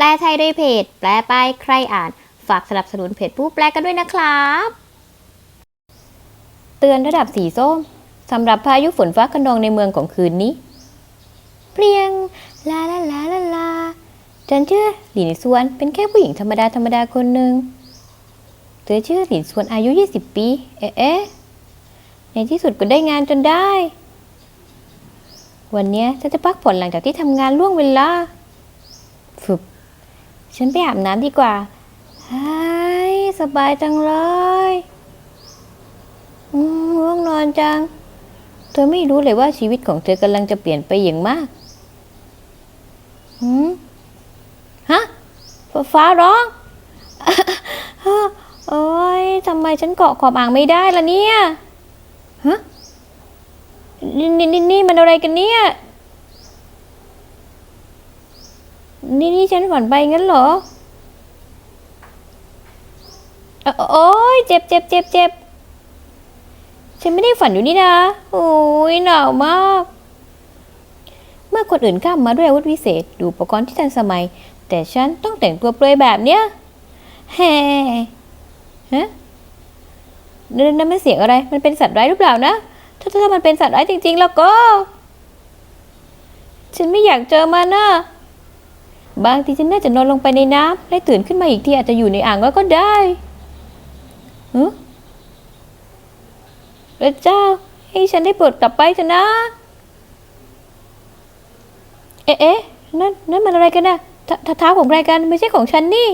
แปลไทยโดยเพจ แปลไปใครอ่าน ฝากสนับสนุนเพจผู้แปลกันด้วยนะครับ เตือนระดับสีส้มสำหรับพายุฝนฟ้าคะนองในเมืองของคืนนี้ เปลียง ลาลาลาลาลาฉันชื่อหลินซวนเป็นแค่ผู้หญิงธรรมดาธรรมดาคนหนึ่งเธอชื่อหลินซวนอายุ 20 ปี เอ๊ะเอ๊ะในที่สุดก็ได้งานจนได้ วันนี้ฉันจะพักผ่อนหลังจากที่ทำงานล่วงเวลา ฉันไปอาบน้ำดีกว่าไฮ้ยสบายจังเลยง่วงนอนจัง เธอไม่รู้เลยว่าชีวิตของเธอกำลังจะเปลี่ยนไปอย่างมากหืมฮะฟฟ้าร้อง โอ้ยทำไมฉันเกาะขอบอ่างไม่ได้ล่ะเนี่ย ฮะนินี่นี่นี่มันอะไรกันเนี่ย นี่นี่ฉันฝันไปงั้นเหรอ โอ้ยเจ็บเจ็บเจ็บเจ็บฉันไม่ได้ฝันอยู่นี่นะ โอ้ยหนาวมาก เมื่อคนอื่นข้ามมาด้วยอาวุธวิเศษ ดูอุปกรณ์ที่ทันสมัย แต่ฉันต้องแต่งตัวเปลือยแบบเนี้ยแฮ่ฮะนั่นนั่นมันเสียงอะไร มันเป็นสัตว์ร้ายหรือเปล่านะ ถ้าถ้ามันเป็นสัตว์ร้ายจริง ๆ แล้วก็ ฉันไม่อยากเจอมันนะ บางทีฉันน่าจะนอนลงไปในน้ำและตื่นขึ้นมาอีกทีอาจจะอยู่ในอ่างแล้วก็ได้ฮึพระเจ้า ให้ฉันได้ปรดกลับไปเถอะนะ เอ๊ะนั่นนั่นมันอะไรกันนะททเท้าของใครกันไม่ใช่ของฉันนี่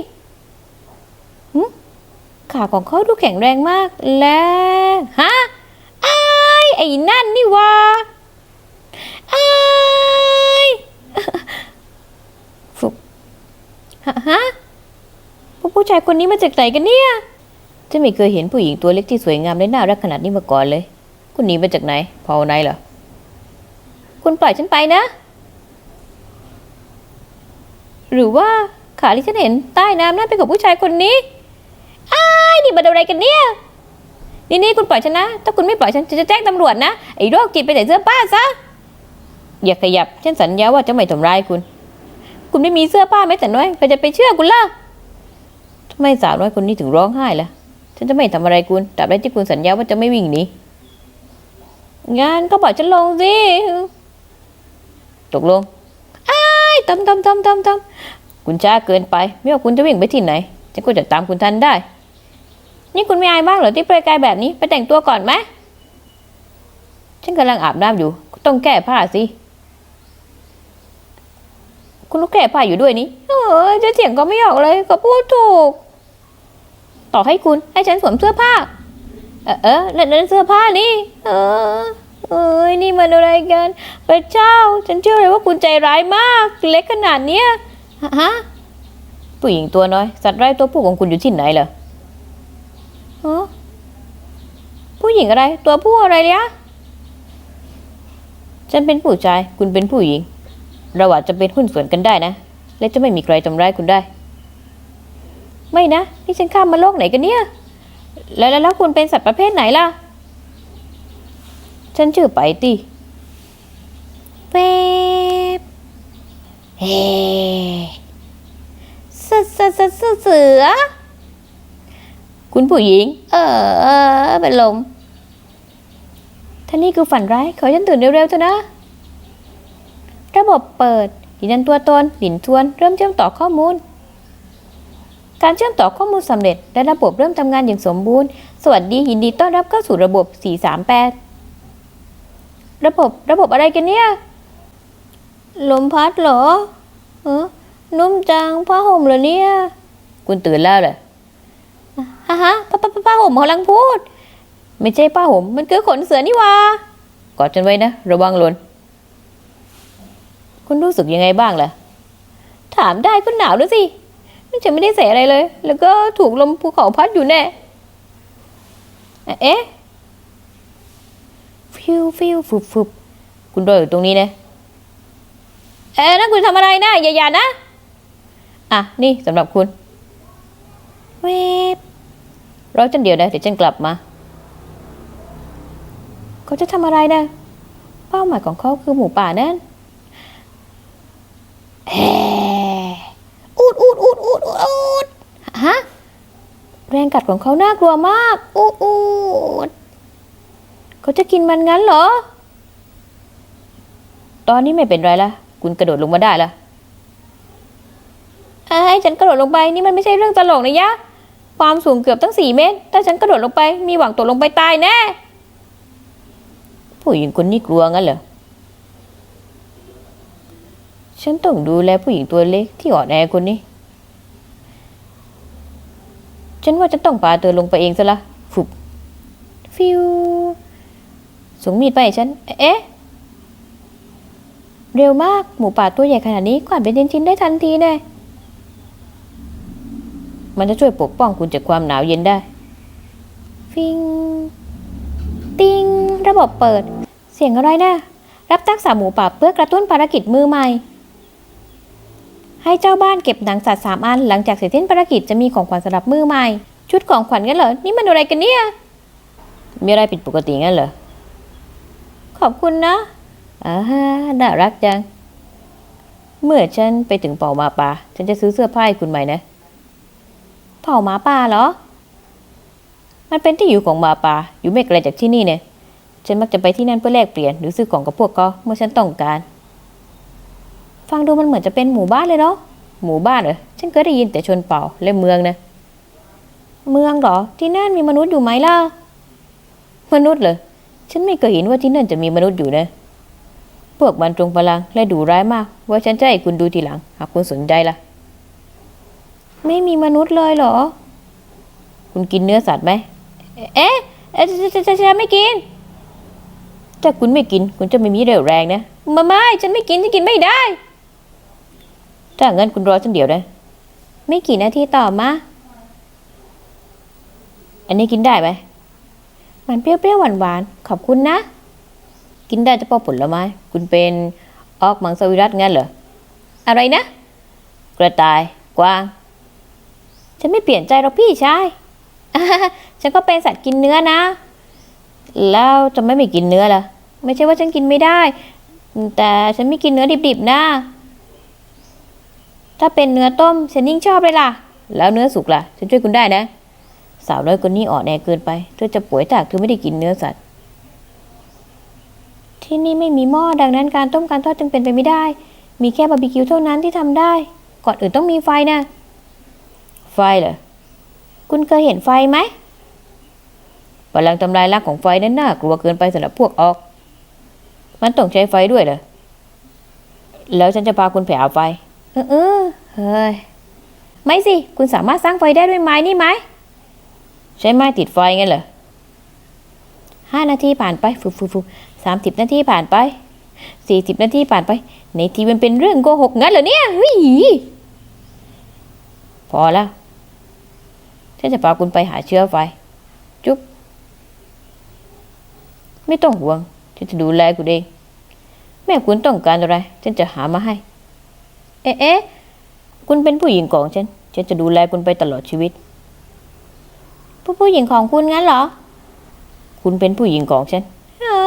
ขาของเขาดูแข็งแรงมาก และฮะอ้ายไอ้นั่นนี่วะอ้าย ฟุบฮะฮะผู้ผู้ชายคนนี้มาจากไหนกันเนี่ยฉันไม่เคยเห็นผู้หญิงตัวเล็กที่สวยงามและน่ารักขนาดนี้มาก่อนเลย คุณหนีมาจากไหนเผ่าไหนเหรอ คุณปล่อยฉันไปนะ หรือว่าขาที่ฉันเห็นใต้น้ำนั่นเป็นของผู้ชายคนนี้อ้ายนี่มันอะไรกันเนี่ย นี่นี่คุณปล่อยฉันนะ ถ้าคุณไม่ปล่อยฉันฉันจะแจ้งตำรวจนะ ไอ้โรคจิตไปใส่เสื้อผ้าซะ อย่าขยับ ฉันสัญญาว่าจะไม่ทำร้ายคุณ คุณไม่มีเสื้อผ้าแม้แต่น้อยใครจะไปเชื่อคุณล่ะ ทำไมสาวน้อยคนนี้ถึงร้องไห้ล่ะ ฉันจะไม่ทำอะไรคุณตราบใดที่คุณสัญญาว่าจะไม่วิ่งหนี งานก็บอกฉันลงสิ ตกลงไอ้ายตำตำตำตำตำคุณช้าเกินไป ไม่ว่าคุณจะวิ่งไปที่ไหน ฉันก็จะตามคุณทันได้ นี่คุณไม่อายบ้างเหรอที่เปลือยกายแบบนี้ ไปแต่งตัวก่อนไหม ฉันกำลังอาบน้ำอยู่ ต้องแก้ผ้าสิคุณต้องแก้ผ้าอยู่ด้วยนี่ เออจะเถียงก็ไม่ออกเลย ก็พูดถูก ต่อให้คุณให้ฉันสวมเสื้อผ้า เออเออนั่นเสื้อผ้านี่ เออเอ้ยนี่มันอะไรกันพระเจ้า ฉันเชื่อเลยว่าคุณใจร้ายมาก เล็กขนาดเนี้ยฮะฮะผู้หญิงตัวน้อย สัตว์ไร้ตัวผู้ของคุณอยู่ที่ไหนเหรอฮะผู้หญิงอะไร ตัวผู้อะไรเนี่ยฉันเป็นผู้ชาย คุณเป็นผู้หญิง เราอาจจะเป็นหุ้นส่วนกันได้นะ และจะไม่มีใครทำร้ายคุณได้ ไม่นะ นี่ฉันข้ามมาโลกไหนกันเนี่ย แล้วแล้วคุณเป็นสัตว์ประเภทไหนล่ะ ฉันชื่อไปตีเวบเฮ้เสือเสือเสือเสือ คุณผู้หญิง เออเป็นลมท่านี่คือฝันร้าย ขอฉันตื่นเร็วๆเถอะนะ ระบบเปิดยืนยันตัวตนหลินทวน เริ่มเชื่อมต่อข้อมูล การเชื่อมต่อข้อมูลสำเร็จและระบบเริ่มทำงานอย่างสมบูรณ์ สวัสดียินดีต้อนรับเข้าสู่ระบบ 438 ระบบระบบอะไรกันเนี่ย ลมพัดเหรอเออนุ่มจังผ้าห่มเหรอเนี่ย คุณตื่นแล้วเหรอฮะฮะผ้าผ้าผ้าห่มกำลังพูด ไม่ใช่ผ้าห่มมันคือขนเสือนี่วะกอดฉันไว้นะ ระวังหล่นคุณรู้สึกยังไงบ้างล่ะ ถามได้ก็หนาวด้วยสิ ฉันไม่ได้ใส่อะไรเลย แล้วก็ถูกลมภูเขาพัดอยู่แน่ เอ๊ะ ฟิวฟิวฟุบฟุบคุณรออยู่ตรงนี้นะ เอ๊ะนั่นคุณทำอะไรนะ อย่าอย่านะ อะ นี่สำหรับคุณ เวบรอฉันเดียวนะ เดี๋ยวฉันกลับมา เขาจะทำอะไรนะ เป้าหมายของเขาคือหมูป่านั่นเอ๊ะอูดฮะแรงกัดของเขาน่ากลัวมาก อู้อู้เขาจะกินมันงั้นเหรอ ตอนนี้ไม่เป็นไรละคุณกระโดดลงมาได้ละไอ้ฉันกระโดดลงไปนี่มันไม่ใช่เรื่องตลกนะยะ ความสูงเกือบตั้งสี่เมตร ถ้าฉันกระโดดลงไปมีหวังตกลงไปตายแน่ ผู้หญิงคนนี้กลัวงั้นเหรอฉันต้องดูแลผู้หญิงตัวเล็กที่อ่อนแอคนนี้ ฉันว่าฉันต้องพาเธอลงไปเองซะละฟุบฟิวส่งมีดไปให้ฉัน เอ๊ะ เร็วมาก หมูป่าตัวใหญ่ขนาดนี้ขวานเป็นชิ้นๆได้ทันทีแน่มันจะช่วยปกป้องคุณจากความหนาวเย็นได้ ฟิง ติง ระบบเปิด เสียงอะไรนะ รับทักษะหมูป่าเพื่อกระตุ้นภารกิจมือใหม่ ให้เจ้าบ้านเก็บหนังสัตว์สามอันหลังจากเสร็จสิ้นภารกิจจะมีของขวัญสำหรับมือใหม่ ชุดของขวัญกันเหรอ นี่มันอะไรกันเนี่ย มีอะไรผิดปกติงั้นเหรอ ขอบคุณนะอ่าฮะน่ารักจัง เมื่อฉันไปถึงเป่าหมาป่าฉันจะซื้อเสื้อผ้าให้คุณใหม่นะ เผ่าหมาป่าเหรอ มันเป็นที่อยู่ของหมาป่า อยู่ไม่ไกลจากที่นี่เนี่ย ฉันมักจะไปที่นั่นเพื่อแลกเปลี่ยนหรือซื้อของกับพวกเขาเมื่อฉันต้องการ ฟังดูมันเหมือนจะเป็นหมู่บ้านเลยเนาะหมู่บ้านเหรอฉันเคยได้ยินแต่ชนเผ่าและเมืองนะเมืองเหรอที่นั่นมีมนุษย์อยู่ไหมล่ะมนุษย์เหรอฉันไม่เคยเห็นว่าที่นั่นจะมีมนุษย์อยู่นะพวกมันตรงพลังและดุร้ายมากว่าฉันจะให้คุณดูทีหลัง หากคุณสนใจล่ะ ไม่มีมนุษย์เลยเหรอ คุณกินเนื้อสัตว์ไหมเอ๊ะฉันไม่กินถ้าคุณไม่กิน คุณจะไม่มีเรี่ยวแรงนะม่ไม่ฉันไม่กินฉันกินไม่ได้ ถ้างั้นคุณรอฉันเดี๋ยวนะ ไม่กี่นาทีต่อมา อันนี้กินได้ไหม มันเปรี้ยวๆหวานๆ ขอบคุณนะ กินได้เฉพาะผลไม้ คุณเป็นออกมังสวิรัตงั้นเหรอ อะไรนะ กระต่าย กวาง ฉันไม่เปลี่ยนใจหรอกพี่ชายอ่ฉันก็เป็นสัตว์กินเนื้อนะ แล้วจะไม่ไม่กินเนื้อล่ะ ไม่ใช่ว่าฉันกินไม่ได้ แต่ฉันไม่กินเนื้อดิบๆนะ ถ้าเป็นเนื้อต้มฉันยิ่งชอบเลยล่ะ แล้วเนื้อสุกล่ะ ฉันช่วยคุณได้นะ สาวน้อยคนนี้อ่อนแอเกินไป เธอจะป่วยถ้ากเธอไม่ได้กินเนื้อสัตว์ ที่นี่ไม่มีหม้อดังนั้นการต้มการทอดจึงเป็นไปไม่ได้ มีแค่บาร์บีคิวเท่านั้นที่ทำได้ ก่อนอื่นต้องมีไฟนะ ไฟเหรอ คุณเคยเห็นไฟไหมพลังทำลายล้างของไฟนั้นน่ากลัวเกินไปสำหรับพวกออก มันต้องใช้ไฟด้วยเหรอ แล้วฉันจะพาคุณไปหาไฟ เออเออเฮ้ย ไม่สิ คุณสามารถสร้างไฟได้ด้วยไม้นี่ไหม ใช้ไม้ติดไฟงั้นเหรอห้านาทีผ่านไปฟูฟูฟูสามสิบนาทีผ่านไปสี่สิบนาทีผ่านไป ในทีมันเป็นเรื่องโกหกงั้นเหรอเนี่ยเฮ้ยพอแล้วฉันจะพาคุณไปหาเชื้อไฟ จุ๊บ ไม่ต้องห่วง ฉันจะดูแลคุณเอง แม่คุณต้องการอะไร ฉันจะหามาให้ เอ๊ะเอ๊ะคุณเป็นผู้หญิงของฉัน ฉันจะดูแลคุณไปตลอดชีวิต ผู้ผู้หญิงของคุณงั้นเหรอ คุณเป็นผู้หญิงของฉันอ๋อ